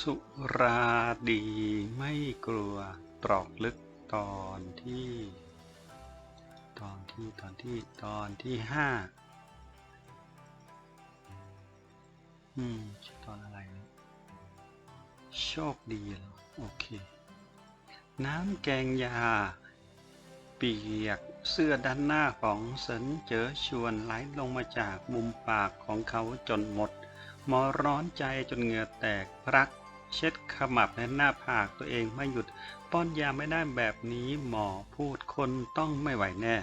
สุราดีไม่กลัวตรอกลึกตอนที่ ตอนที่ตอนที่ตอนที่ห้าอืมตอนอะไรนะโชคดีเหรอโอเค น้ำแกงยา เปียกเสื้อด้านหน้าของเสินเจอชวนไหลลงมาจากมุมปากของเขาจนหมด หมอร้อนใจจนเหงื่อแตกพรัก เช็ดขมับและหน้าผากตัวเองไม่หยุด ป้อนยาไม่ได้แบบนี้หมอพูดคนต้องไม่ไหวแน่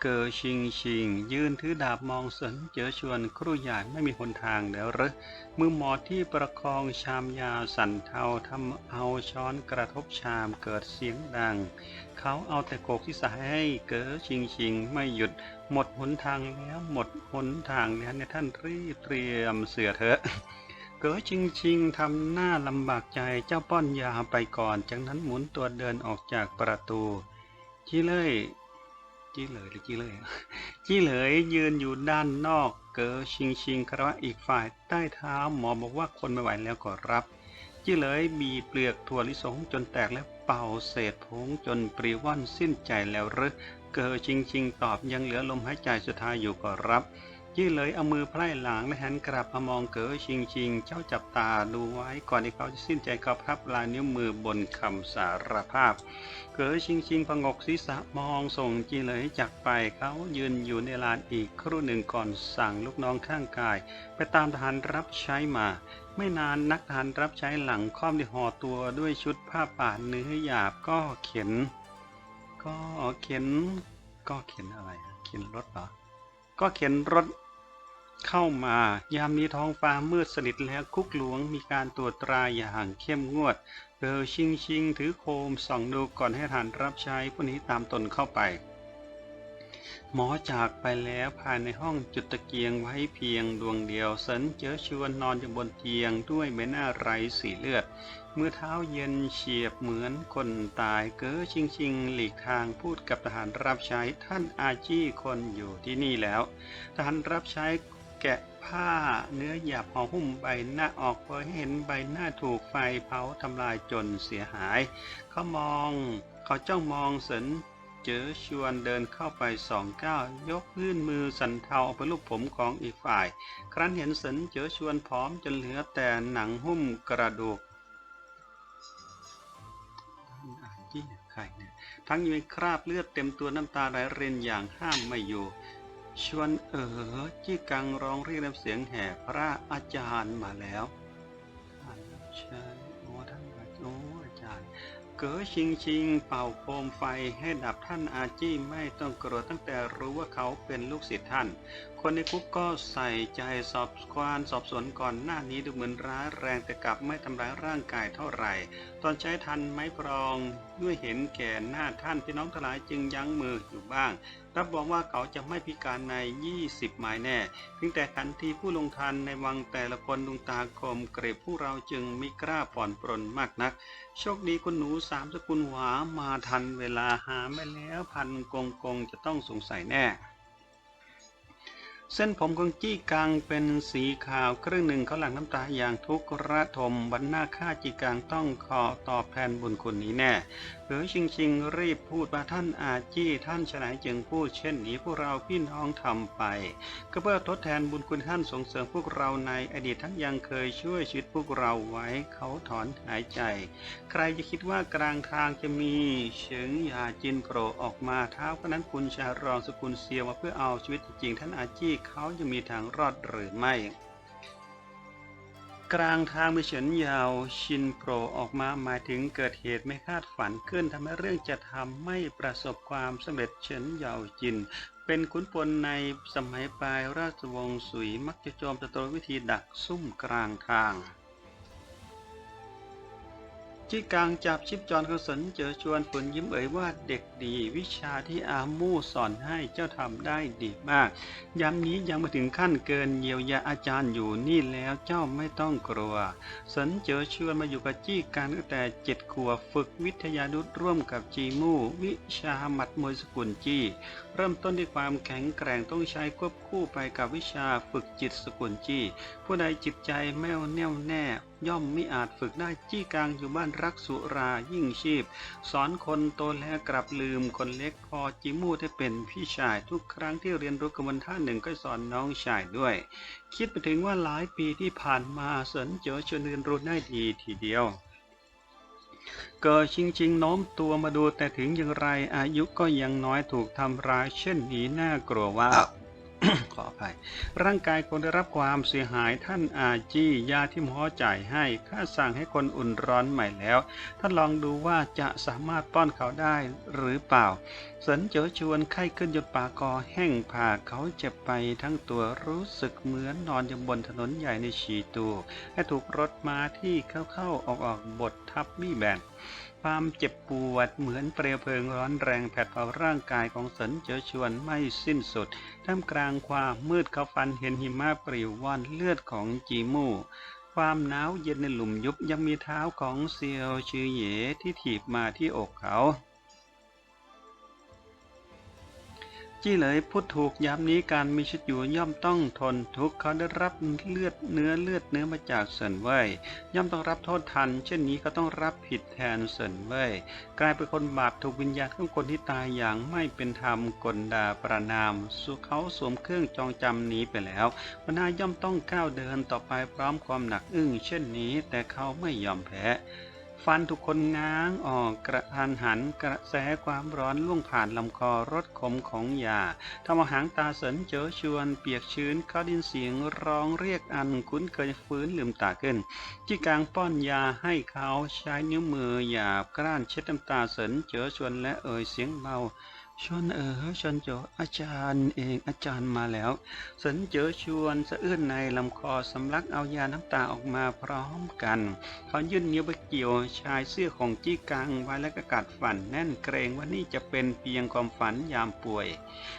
เกอชิงชิง ยืนถือดาบมองสนเจอชวนครูใหญ่ไม่มีหนทางแล้วหรือมือหมอที่ประคองชามยาวสั่นเทาทำเอาช้อนกระทบชามเกิดเสียงดัง เขาเอาแต่โกกที่สายให้เก๋อชิงชิงไม่หยุดหมดหนทางแล้วหมดหนทางแล้วเนี่ยท่านรีบเตรียมเสือเถอะเก๋อชิงชิงทำหน้าลำบากใจเจ้าป้อนยาไปก่อน จากนั้นหมุนตัวเดินออกจากประตูจี้เลย จี้เลยหรือจี้เลยจี้เหลยยืนอยู่ด้านนอก เก๋อชิงชิงคารวะอีกฝ่ายใต้เท้าหมอบอกว่าคนไม่ไหวแล้วก็รับจี้เหลยมีเปลือกถั่วลิสงจนแตกและเป่าเศษผงจนปริว่อนสิ้นใจแล้วหรือเกอชิงชิงตอบยังเหลือลมหายใจสุดท้ายอยู่ก็รับ จี้เหลยเอามือไพร่หลังและหันกลับมามองเก๋อชิงชิง เจ้าจับตาดูไว้ก่อนที่เขาจะสิ้นใจเขาพับลายนิ้วมือบนคำสารภาพ เก๋อชิงชิงพงกศีรษะมองส่งจีเหลยจากไปเขายืนอยู่ในลานอีกครู่หนึ่งก่อนสั่งลูกน้องข้างกาย ไปตามทหารรับใช้มา ไม่นานนักทหารรับใช้หลังค่อมที่ห่อตัวด้วยชุดผ้าป่านเนื้อหยาบก็เข็น ก็เข็น ก็เข็นอะไร เข็นรถเหรอก็เข็นรถ เข้ามา ยามนี้ท้องฟ้ามืดสนิทแล้วคุกหลวงมีการตรวจตราอย่างเข้มงวดเบลชิงชิงถือโคมส่องดูก่อนให้ทหารรับใช้ผู้นี้ตามตนเข้าไป หมอจากไปแล้วภายในห้องจุดตะเกียงไว้เพียงดวงเดียวเสินเจอชวนนอนอยู่บนเตียงด้วยใบหน้าไร้สีเลือดมือเท้าเย็นเฉียบเหมือนคนตายเก้อชิงชิงหลีกทางพูดกับทหารรับใช้ท่านอาจี้คนอยู่ที่นี่แล้ว ทหารรับใช้ แกะผ้าเนื้อหยาบห่อหุ้มใบหน้าออกเพื่อให้เห็นใบหน้าถูกไฟเผาทำลายจนเสียหาย เขามอง เขาจ้องมองสนเจอชวนเดินเข้าไปสองก้าวยกยื่นมือสันเทาเอาไปลูกผมของอีกฝ่าย ครั้นเห็นสนเจอชวนพร้อมจนเหลือแต่หนังหุ้มกระดูกทั้งยังคราบเลือดเต็มตัวน้ำตาไหลเรินอย่างห้ามไม่อยู่ ชวนเอ๋อจี้กังร้องเรียกน้ำเสียงแห่พระอาจารย์มาแล้วอันใช่โอ้ท่านอาโอ้อาจารย์ เก๋อชิงชิงเป่าโคมไฟให้ดับท่านอาจี้ไม่ต้องกลัวตั้งแต่รู้ว่าเขาเป็นลูกศิษย์ท่าน คนในคุกก็ใส่ใจสอบควานสอบสวนก่อนหน้านี้ดูเหมือนร้ายแรงแต่กลับไม่ทำร้ายร่างกายเท่าไหร่ ตอนใช้ทันไม้พรองด้วยเห็นแก่หน้าท่านพี่น้องทั้งหลายจึงยั้งมืออยู่บ้าง รับรองว่าเขาจะไม่พิการใน 20 หมายแน่เพียงแต่ทันทีผู้ลงทันในวังแต่ละคนดวงตาคมเกรบผู้เราจึงมิกล้าผ่อนปรนมากนัก โชคดีคุณหนูสามสกุลหวามาทันเวลาหาไม่แล้วพันกงกงจะต้องสงสัยแน่ เส้นผมของจี้กังเป็นสีขาวครึ่งหนึ่งเขาหลั่งน้ำตาอย่างทุกระทมบรรณาค่าจี้กังต้องขอตอบแทนบุญคุณนี้แน่เอ๋อชิงชิงรีบพูดว่าท่านอาจี้ท่านฉลายจึงพูดเช่นนี้พวกเราพี่น้องทำไป ก็เพื่อทดแทนบุญคุณท่านส่งเสริมพวกเราในอดีตท่านยังเคยช่วยชีวิตพวกเราไว้เขาถอนหายใจ ใครจะคิดว่ากลางทางจะมีเฉิงยาจินโผล่ออกมาเท้าก็นั้นคุณชารองสกุลเซียวมาเพื่อเอาชีวิตจริงท่านอาจี้เขาจะมีทางรอดหรือไม่ กลางทางมีเฉินยาวชินโผล่ออกมาหมายถึงเกิดเหตุไม่คาดฝันขึ้นทำให้เรื่องจะทำไม่ประสบความสำเร็จเฉินยาวจิน เป็นขุนพลในสมัยปลายราชวงศ์สุยมักจะโจมตะตรวิธีดักซุ่มกลางทาง จี้กลางจับชิปจรของสนเจอชวนผลยิ้มเอ่ยว่าเด็กดี วิชาที่อามู่สอนให้เจ้าทำได้ดีมาก ย้ำนี้ยังมาถึงขั้นเกินเยียวยาอาจารย์อยู่นี่แล้วเจ้าไม่ต้องกลัว สนเจอชวนมาอยู่กับจี้กลางตั้งแต่เจ็ดขวบฝึกวิทยานุษร่วมกับจีมู่ วิชาหมัดมวยสกุลจี้ เริ่มต้นด้วยความแข็งแกร่งต้องใช้ควบคู่ไปกับวิชาฝึกจิตสกุลจี้ ผู้ใดจิตใจแม่วแน่วแน่ ย่อมไม่อาจฝึกได้จี้กลางอยู่บ้านรักสุรายิ่งชีพ สอนคนโตแล้วกลับลืมคนเล็กพอจิมูได้เป็นพี่ชายทุกครั้งที่เรียนรู้กระบวนท่าหนึ่งก็สอนน้องชายด้วย คิดไปถึงว่าหลายปีที่ผ่านมาสนเจอชนเรียนรู้ได้ดีทีเดียวเกิดชิงชิงๆโน้มตัวมาดูแต่ถึงอย่างไรอายุก็ยังน้อยถูกทำร้ายเช่นนี้น่ากลัวว่า ขออภัย ร่างกายคนได้รับความเสียหายท่านอาจี้ยาที่หมอจ่ายให้ข้าสั่งให้คนอุ่นร้อนใหม่แล้ว ท่านลองดูว่าจะสามารถป้อนเขาได้หรือเปล่าสินเจอชวนไข้ขึ้นจนปากคอแห้งผากเขาเจ็บไปทั้งตัวรู้สึกเหมือนนอนอยู่บนถนนใหญ่ในฉีตูและถูกรถมาที่เข้าๆออกๆบดทับมี่แบน ความเจ็บปวดเหมือนเปลวเพลิงร้อนแรงแผดเผาร่างกายของสนเจอชวนไม่สิ้นสุด ท่ามกลางความมืดเขาฟันเห็นหิมะปริวว่อนเลือดของจีมู่ความหนาวเย็นในหลุมยุบยังมีเท้าของเซียวชื่อเหยที่ถีบมาที่อกเขา จี้เหลยพูดถูกยามนี้การมีชีวิตอยู่ย่อมต้องทนทุกข์เขาได้รับเลือดเนื้อเลือดเนื้อมาจากเสินเว่ยย่อมต้องรับโทษทัน เช่นนี้เขาต้องรับผิดแทนเสินเว่ยกลายเป็นคนบาปถูกวิญญาณของคนที่ตายอย่างไม่เป็นธรรมกลดาประนามสุเขาสวมเครื่องจองจำหนีไปแล้ววนาย่อมต้องก้าวเดินต่อไปพร้อมความหนักอึ้ง เช่นนี้แต่เขาไม่ยอมแพ้ ฟันทุกคนง้างออกกระทันหันกระแสความร้อนล่วงผ่านลำคอรสขมของยาทำเอาหางตาเสินเจอชวนเปียกชื้นเขาดินเสียงร้องเรียกอันคุ้นเคยฟื้นลืมตาขึ้นที่กลางป้อนยาให้เขาใช้นิ้วมือหยาบกร้านเช็ดน้ำตาเสินเจอชวนและเอ่ยเสียงเบา ชวนเออชวนโจอาจารย์เองอาจารย์มาแล้วสนเจอชวนสะอื้นในลำคอสำลักเอายาน้ำตาออกมาพร้อมกันเขายื่นนิ้วไปเกี่ยวชายเสื้อของจี้กังไว้แล้วก็กัดฝันแน่นเกรงว่านี่จะเป็นเพียงความฝันยามป่วย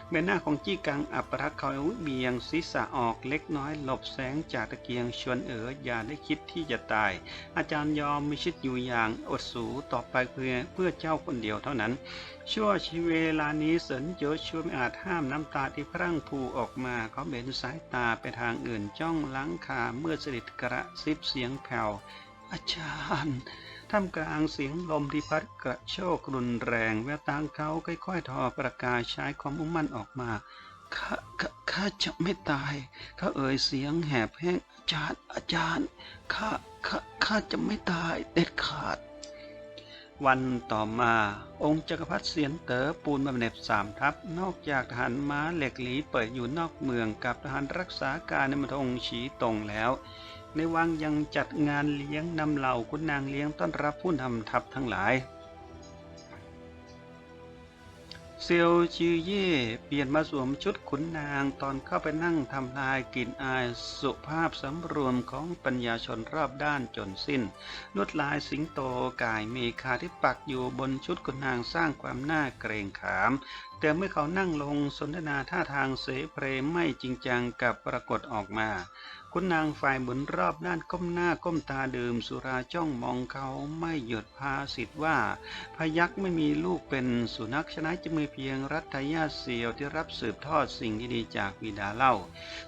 ใบหน้าของจี้กังอับรักเขาเบียงศีรษะออกเล็กน้อยหลบแสงจากตะเกียงชวนเอ๋ออย่าได้คิดที่จะตาย อาจารย์ยอมมีชิดอยู่อย่างอดสูต่อไปเพื่อเพื่อเจ้าคนเดียวเท่านั้น ชั่วชีเวลาานี้เสินเจอชั่วไม่อาจห้ามน้ำตาที่พรั่งพูออกมา เขาเบนสายตาไปทางอื่นจ้องหลังขาเมื่อสนิทกระซิบเสียงแผ่วอาจารย์ท่ามกลางเสียงลมที่พัดกระโชกรุนแรงแววตาเขาค่อยๆทอประกายใช้ความมุ่งมั่นออกมาข้าข้าข้าจะไม่ตายเขาเอ่ยเสียงแหบแห้งอาจารย์อาจารย์ข้าข้าข้าจะไม่ตายเด็ดขาด วันต่อมาองค์จักรพรรดิเสียนเต๋อปูนบำเหน็จสามทัพ นอกจากทหารม้าเหล็กหลีเปิดอยู่นอกเมืองกับทหารรักษาการในมณฑงฉีตงแล้ว ในวังยังจัดงานเลี้ยงนำเหล่าคุณนางเลี้ยงต้อนรับผู้นำทัพทั้งหลาย เซลจือเย่เปลี่ยนมาสวมชุดขุนนางตอนเข้าไปนั่งทำลายกลิ่นอายสุภาพสำรวมของปัญญาชนรอบด้านจนสิ้นลวดลายสิงโตกายเมคาที่ปักอยู่บนชุดขุนนางสร้างความน่าเกรงขาม แต่เมื่อเขานั่งลงสนทนาท่าทางเสเพรไม่จริงจังกับปรากฏออกมา คุณนางฝ่ายบุญรอบด้านก้มหน้าก้มตาดื่มสุราจ้องมองเขาไม่หยุดพาสิทธิ์ว่า พยักษ์ไม่มีลูกเป็นสุนัขฉะนั้นจะมีเพียงรัตยาเสียวที่รับสืบทอดสิ่งที่ดีจากบิดาเล่า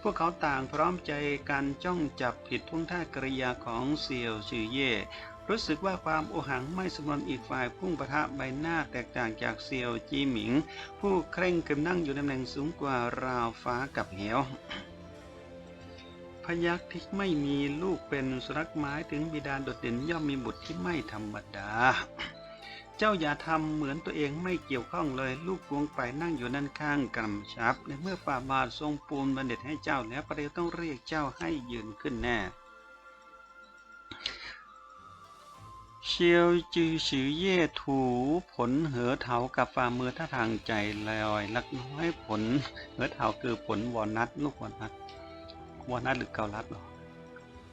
พวกเขาต่างพร้อมใจกันจ้องจับผิดท่วงท่ากริยาของเซียวชื่อเย่ รู้สึกว่าความโอหังไม่สมรนอีกฝ่ายพุ่งประทะใบหน้าแตกต่างจากเซียวจีหมิง ผู้เคร่งกึมนั่งอยู่ตำแหน่งสูงกว่าราวฟ้ากับเหวพยักษ์ที่ไม่มีลูกเป็นสุนัขหมายถึงบิดาโดดเด่นย่อมมีบุตรที่ไม่ธรรมดา เจ้าอย่าทำเหมือนตัวเองไม่เกี่ยวข้องเลย ลูกกวงไปนั่งอยู่ด้านข้างกำชับ ในเมื่อฝ่าบาททรงปูนบัณฑิตให้เจ้าแล้วประเดี๋ยวต้องเรียกเจ้าให้ยืนขึ้นแน่ ชียวจือฉือเย่ถูผลเหอเถากับฝ่ามือท่าทางใจลอยลักน้อยผลเหอเถาคือผลวอนัทลูกวอนัทวอนัทหรือเกาลัดหรอ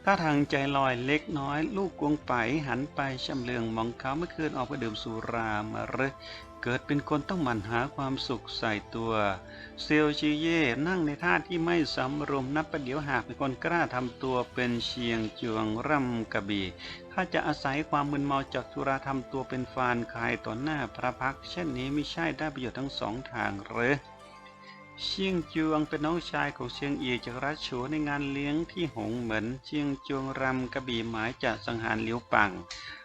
ท่าทางใจลอยเล็กน้อย ลูกกวงไปหันไปชำเลืองมองเขาเมื่อคืนออกไปดื่มสุรามาหรือเกิดเป็นคนต้องหมั่นหาความสุขใส่ตัว เซลชีเย่นั่งในท่าที่ไม่สำรวมนับประเดี๋ยวหากเป็นคนกล้าทำตัวเป็นเชียงจวงร่ำกระบี่ ถ้าจะอาศัยความมึนเมาจากสุราทำตัวเป็นฟานคายต่อหน้าพระพัก เช่นนี้ไม่ใช่ได้ประโยชน์ทั้งสองทางหรือเชียงจวงเป็นน้องชายของเชียงอีจากรัชโฉในงานเลี้ยงที่หงเหมินเชียงจวงรำกระบี่หมายจะสังหารเหลียวปัง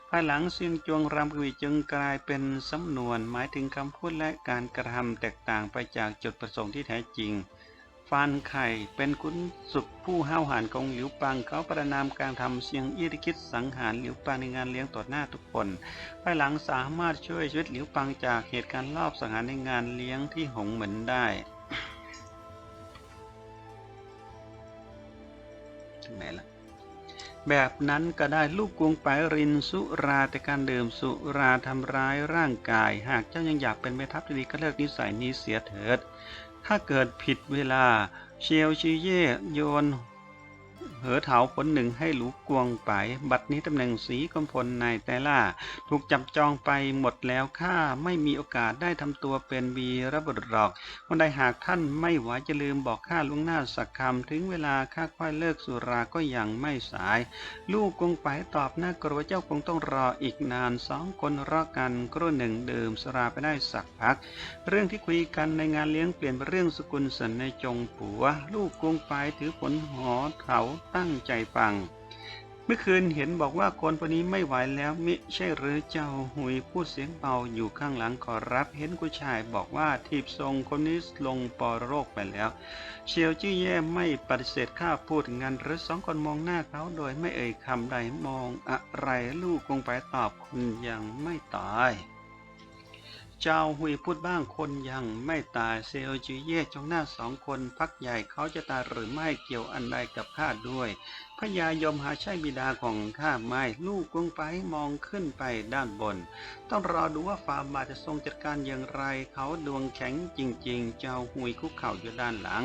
ภายหลังเชียงจวงรำกระบี่จึงกลายเป็นสำนวนหมายถึงคำพูดและการกระทำแตกต่างไปจากจุดประสงค์ที่แท้จริง ฟานไข่เป็นขุนศึกผู้ห้าวหาญของหลิวปังเขาประนามการทำเสียงอีริคิดสังหารหลิวปังในงานเลี้ยงต่อหน้าทุกคน ภายหลังสามารถช่วยชีวิตหลิวปังจากเหตุการณ์ลอบสังหารในงานเลี้ยงที่หงเหมินได้ถึงไหนละแบบนั้นก็ได้ลูกกวงไปรินสุราแต่การดื่มสุราทำร้ายร่างกาย หากเจ้ายังอยากเป็นแม่ทัพที่ดีก็เลิกนิสัยนี้เสียเถิด ถ้าเกิดผิดเวลา เชลชีเย่โยน เหอเถาผลหนึ่งให้หลูกวงไป บัดนี้ตำแหน่งสีกำพลนายแต่ล่า ถูกจับจองไปหมดแล้วข้าไม่มีโอกาสได้ทำตัวเป็นวีรบุรุษหรอกวันใดหากท่านไม่ไหวจะลืมบอกข้าล่วงหน้าสักคำถึงเวลาข้าค่อยเลิกสุราก็ยังไม่สาย ลูกกงไปตอบหน้ากลัวเจ้าคงต้องรออีกนานสองคนรอกันครู่หนึ่งดื่มสุราไปได้สักพัก เรื่องที่คุยกันในงานเลี้ยงเปลี่ยนเป็นเรื่องสกุลสันในจงปัว ลูกกงไปถือผลหอเขาตั้งใจฟัง เมื่อคืนเห็นบอกว่าคนคนนี้ไม่ไหวแล้วมิใช่หรือเจ้าหุยพูดเสียงเบาอยู่ข้างหลังขอรับเห็นกุชายบอกว่าทีบทรงคนนี้ลงปอโรคไปแล้ว เชียวจี้แย่ไม่ปฏิเสธข้าพูดงานหรือสองคนมองหน้าเขาโดยไม่เอ่ยคำใดมองอะไรลูกคงไปตอบคุณยังไม่ตาย เจ้าหุยพูดบ้างคนยังไม่ตายเซลจีเย่จ้องหน้าสองคนพักใหญ่เขาจะตายหรือไม่เกี่ยวอันใดกับข้าด้วยพญายมหาใช่บิดาของข้าไม่ลูกกงไปมองขึ้นไปด้านบน ต้องรอดูว่าฟาบาจะทรงจัดการอย่างไร เขาดวงแข็งจริง ๆ เจ้าหุยคุกเข่าอยู่ด้านหลัง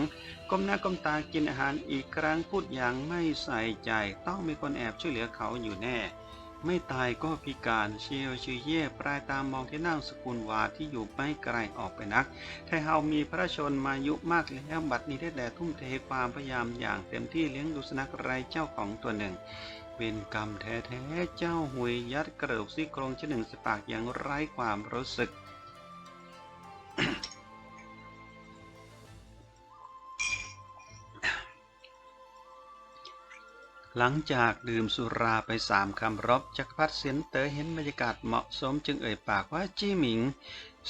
ก้มหน้าก้มตากินอาหารอีกครั้งพูดอย่างไม่ใส่ใจ ต้องมีคนแอบช่วยเหลือเขาอยู่แน่ ไม่ตายก็พิการเชียวชื่อเย่ปลายตามมองที่นั่งสกุลวาที่อยู่ไม่ไกลออกไปนักไทเฮามีพระชนมายุมากแล้วบัดนี้ได้แต่ทุ่มเทความพยายามอย่างเต็มที่เลี้ยงดูสุนัขไร้เจ้าของตัวหนึ่งเป็นกรรมแท้ๆเจ้าหวยยัดกระดูกซี่โครงชนหนึ่งสปากอย่างไร้ความรู้สึก หลังจากดื่มสุราไปสามคำรบจักรพรรดิเซียนเต๋อเห็นบรรยากาศเหมาะสมจึงเอ่ยปากว่าจี้หมิง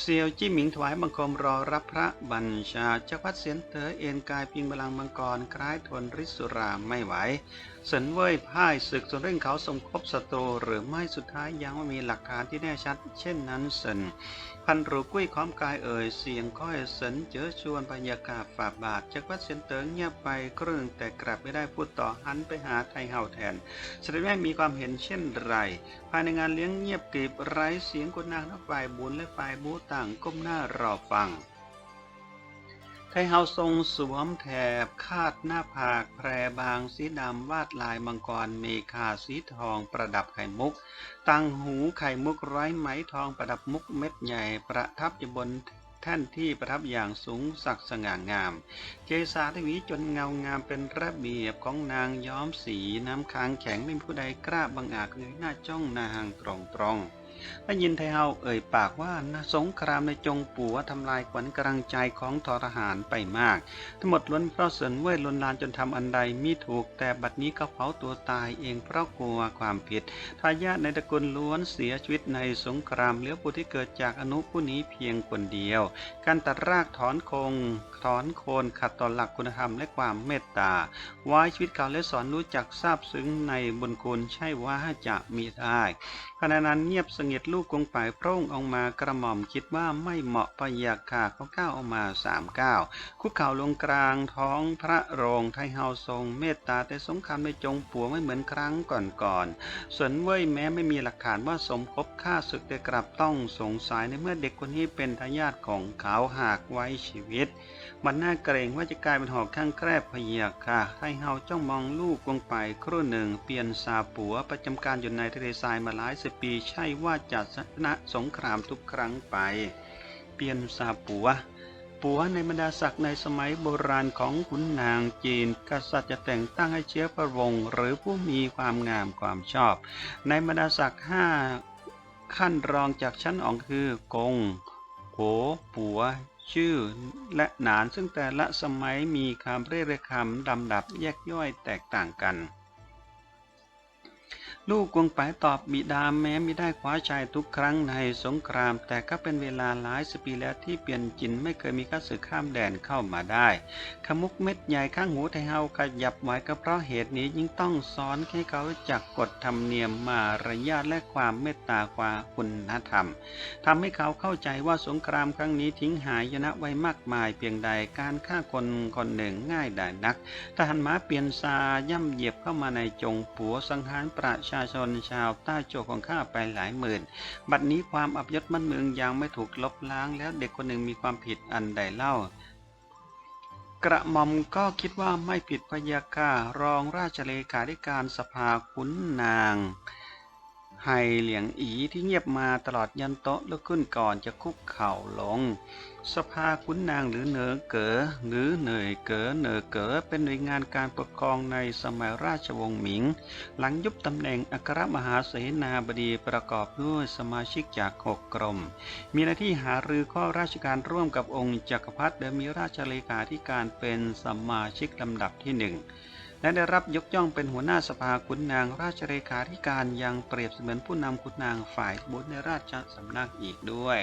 เซียวจี้หมิงถวายบังคมรอรับพระบัญชาจักรพรรดิเซียนเต๋อเอ็นกายพิงบาลังมังกรคล้ายทนริสุราไม่ไหว เสินเว่ยพ่ายศึกส่วนเรื่องเขาสมคบศัตรูหรือไม่สุดท้ายยังไม่มีหลักฐานที่แน่ชัด เช่นนั้นเสินพันรูกุ้ยค้อมกายเอ่ยเสียงก้อยเสินเจอชวนบรรยากาศฝ่าบาทจักรพรรดิเซียนเต๋อเงียบไปครึ่งแต่กลับไม่ได้พูดต่อหันไปหาไทเฮาแทนสด็จแม่มีความเห็นเช่นไร ภายในงานเลี้ยงเงียบกริบไร้เสียงคนนางทั้งฝ่ายบุญและฝ่ายบูต่างก้มหน้ารอฟัง ไทเฮาทรงสวมแถบคาดหน้าผากแพรบางสีดำวาดลายมังกรเมคาสีทองประดับไข่มุก ตั้งหูไข่มุกไร้ไหมทองประดับมุกเม็ดใหญ่ประทับอยู่บนแท่นที่ประทับอย่างสูงสักดิ์สง่างาม เกษาทวีจนเงางามเป็นระเบียบของนางย้อมสีน้ำค้างแข็งไม่มีผู้ใดกล้าบังอาจเงยหน้าจ้องนางตรงตรง ได้ยินไทเฮาเอ่ยปากว่านะสงครามในจงปัวทำลายขวัญกำลังใจของทรหารไปมาก ทั้งหมดล้นเพราะเสินเว่ยลนลานจนทำอันใดมิถูกแต่บัดนี้เขาเผาตัวตายเองเพราะกลัวความผิดทายาทในตระกูลล้วนเสียชีวิตในสงครามเหลือผู้ที่เกิดจากอนุผู้นี้เพียงคนเดียว การตัดรากถอนคง ถอนโคนขัดต่อหลักคุณธรรมและความเมตตาไว้ชีวิตเขาและสอนรู้จักทราบซึ้งในบุญคุณใช่ว่าจะมีได้ขณะนั้นเงียบสงบลูกกงไปโพร่งออกมากระหม่อมคิดว่าไม่เหมาะพยาคาเขาก้าวออกมาสามก้าวคุกเข่าลงกลางท้องพระโรงไทเฮาทรงเมตตาแต่สงครามในจงปัวไม่เหมือนครั้งก่อนๆส่วนเว่ยแม้ไม่มีหลักฐานว่าสมคบฆ่าศึกแต่กลับต้องสงสัยในเมื่อเด็กคนนี้เป็นทายาทของเขาหากไว้ชีวิต มันน่าเกรงว่าจะกลายเป็นหอกข้างแครบพยาค่ะไทเฮาจ้องมองลูกลงไปครู่หนึ่ง เปลี่ยนซาปัวประจำการอยู่ในทะเลทรายมาหลายสิบปี ใช่ว่าจะชนะสงครามทุกครั้งไป เปลี่ยนซาปัวปัวในบรรดาศักดิ์ในสมัยโบราณของขุนนางจีน กษัตริย์จะแต่งตั้งให้เชื้อพระวงศ์หรือผู้มีความงามความชอบ ในบรรดาศักดิ์ห้าขั้นรองจากชั้นอองคือกงโกปัว ชื่อและหนานซึ่งแต่ละสมัยมีคำเรียกคำดำดับแยกย่อยแตกต่างกัน ลูกกวงไปตอบบิดาแม้ไม่ได้คว้าชัยทุกครั้งในสงคราม แต่ก็เป็นเวลาหลายสิบปีแล้วที่เปลี่ยนจินไม่เคยมีข้าศึกข้ามแดนเข้ามาได้ ขมุกเม็ดใหญ่ข้างหูไทเฮาขยับไว้ก็เพราะเหตุนี้ยิ่งต้องสอนให้เขารู้จักกฎธรรมเนียมมารยาทและความเมตตาความคุณธรรมทำให้เขาเข้าใจว่าสงครามครั้งนี้ทิ้งหายนะไว้มากมายเพียงใดการฆ่าคนคนหนึ่งง่ายได้นักทหารม้าเปลี่ยนซาย่ำเหยียบเข้ามาในจงปัวสังหารประชชาชนชาวใต้โจกของข้าไปหลายหมื่น บัดนี้ความอับยศมั่นเมืองยังไม่ถูกลบล้างแล้วเด็กคนหนึ่งมีความผิดอันใดเล่ากระหม่อมก็คิดว่าไม่ผิดพยาค่ารองราชเลขาธิการสภาขุนนาง ไฮเหลียงอีที่เงียบมาตลอดยันโต๊ะลุกขึ้นก่อนจะคุกเข่าลง สภาขุนนางหรือเหนอเก๋อหรือเหน่ยเก๋อเหนอเก๋อเป็นหน่วยงานการปกครองในสมัยราชวงศ์หมิง หลังยุบตำแหน่งอัครมหาเสนาบดีประกอบด้วยสมาชิกจากหกกรม มีหน้าที่หารือข้อราชการร่วมกับองค์จักรพรรดิโดยมีราชเลขาธิการเป็นสมาชิกลำดับที่หนึ่ง และได้รับยกย่องเป็นหัวหน้าสภาขุนนางราชเลขาธิการยังเปรียบเสมือนผู้นำขุนนางฝ่ายบุญในราชสำนักอีกด้วย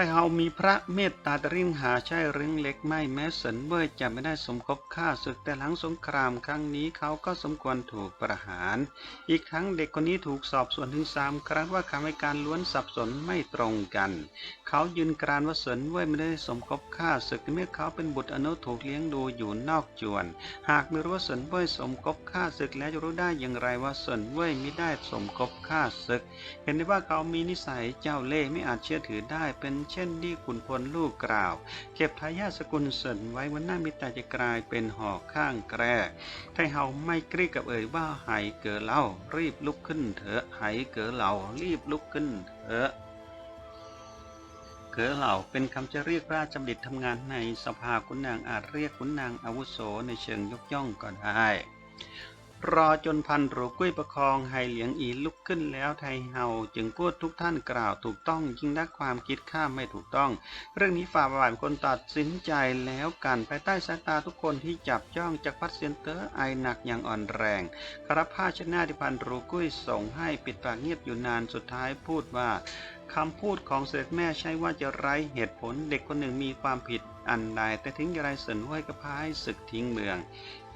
ถ้เฮามีพระเมตตาตริ่งหาใช่เรื่องเล็กไม่แม้สนเว่ยจะไม่ได้สมคบฆ่าศึกแต่หลังสงครามครั้งนี้เขาก็สมควรถูกประหาร อีกทั้งเด็กคนนี้ถูกสอบสวนถึงสามครั้งว่าคำให้การล้วนสับสนไม่ตรงกัน เขายืนกรานว่าสนเว่ยไม่ได้สมคบฆ่าศึกเมื่อเขาเป็นบุตรอนุถูกเลี้ยงดูอยู่นอกจวน หากไม่รู้ว่าสนเว่ยสมคบฆ่าศึกแล้วจะรู้ได้อย่างไรว่าสนเว่ยไม่ได้สมคบฆ่าศึก เห็นได้ว่าเขามีนิสัยเจ้าเล่ห์ไม่อาจเชื่อถือได้เป็นเช่นที่ขุนพลลูกกล่าว เก็บทายาสกุลเสินไว้วันหน้ามิตรจะกลายเป็นหอกข้างแกร่ไทเฮาไม่กรีกับเอ่ยว่าไหเก๋อเล่ารีบลุกขึ้นเถอะไหเก๋อเหล่ารีบลุกขึ้นเถอะเก๋อเหล่าเป็นคำจะเรียกราชบัณฑิตทำงานในสภาขุนนางอาจเรียกขุนนางอาวุโสในเชิงยกย่องก็ได้ รอจนพันหรูกุ้ยประคองไฮเหลียงอีลุกขึ้นแล้วไทเฮาจึงพูดทุกท่านกล่าวถูกต้องยิ่งนักความคิดข้ามไม่ถูกต้อง เรื่องนี้ฝ่าบาทคนตัดสินใจแล้วกันภายใต้สายตาทุกคนที่จับจ้องจากพัดเซนเตอร์ไอหนักอย่างอ่อนแรงคารผ้าชนะที่พันหรูกุ้ยส่งให้ปิดปากเงียบอยู่นานสุดท้ายพูดว่าคำพูดของเสด็จแม่ใช่ว่าจะไร้เหตุผลเด็กคนหนึ่งมีความผิดอันใดแต่ถึงอย่างไรเสินห้วยก็พายศึกทิ้งเมือง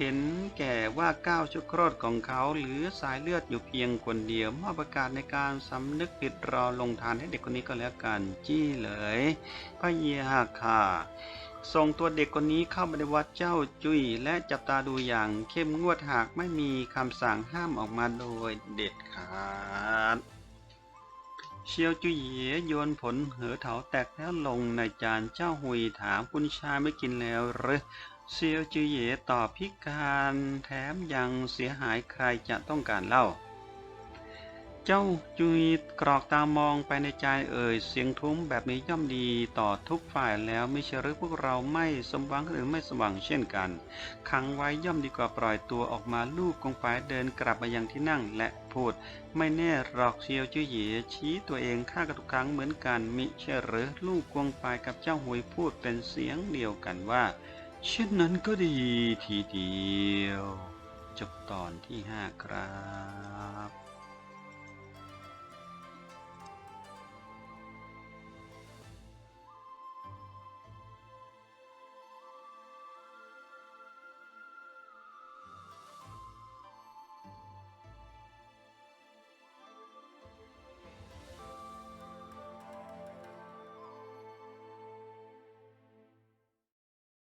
เห็นแก่ว่าก้าวชุกโครดของเขาหรือสายเลือดอยู่เพียงคนเดียวมอบประกาศในการสำนึกผิดรอลงทานให้เด็กคนนี้ก็แล้วกัน จี้เลยพระเยาค่ะ ส่งตัวเด็กคนนี้เข้าไปในวัดเจ้าจุ้ยและจับตาดูอย่างเข้มงวดหากไม่มีคำสั่งห้ามออกมาโดยเด็ดขาดเชียวจุยเยโยนผลเหอเถาแตกแล้วลงในจานเจ้าหุยถามคุณชายไม่กินแล้วหรือ เซียวจุยเหยตอบพิการแถมยังเสียหายใครจะต้องการเล่า เจ้าจุยกรอกตามองไปในใจเอ่ยเสียงทุ้มแบบนี้ย่อมดีต่อทุกฝ่ายแล้วไม่ใช่หรือพวกเราไม่สมหวังหรือไม่สมหวังเช่นกันขังไว้ย่อมดีกว่าปล่อยตัวออกมาลูกกงไปเดินกลับมายังที่นั่งและพูด ไม่แน่หรอกเชียวจื้อเหยชี้ตัวเองข้ากับทุกครั้งเหมือนกันมิใช่หรือลูกกวงไปกับเจ้าหวยพูดเป็นเสียงเดียวกันว่า เช่นนั้นก็ดีทีเดียว จบตอนที่ห้าครับ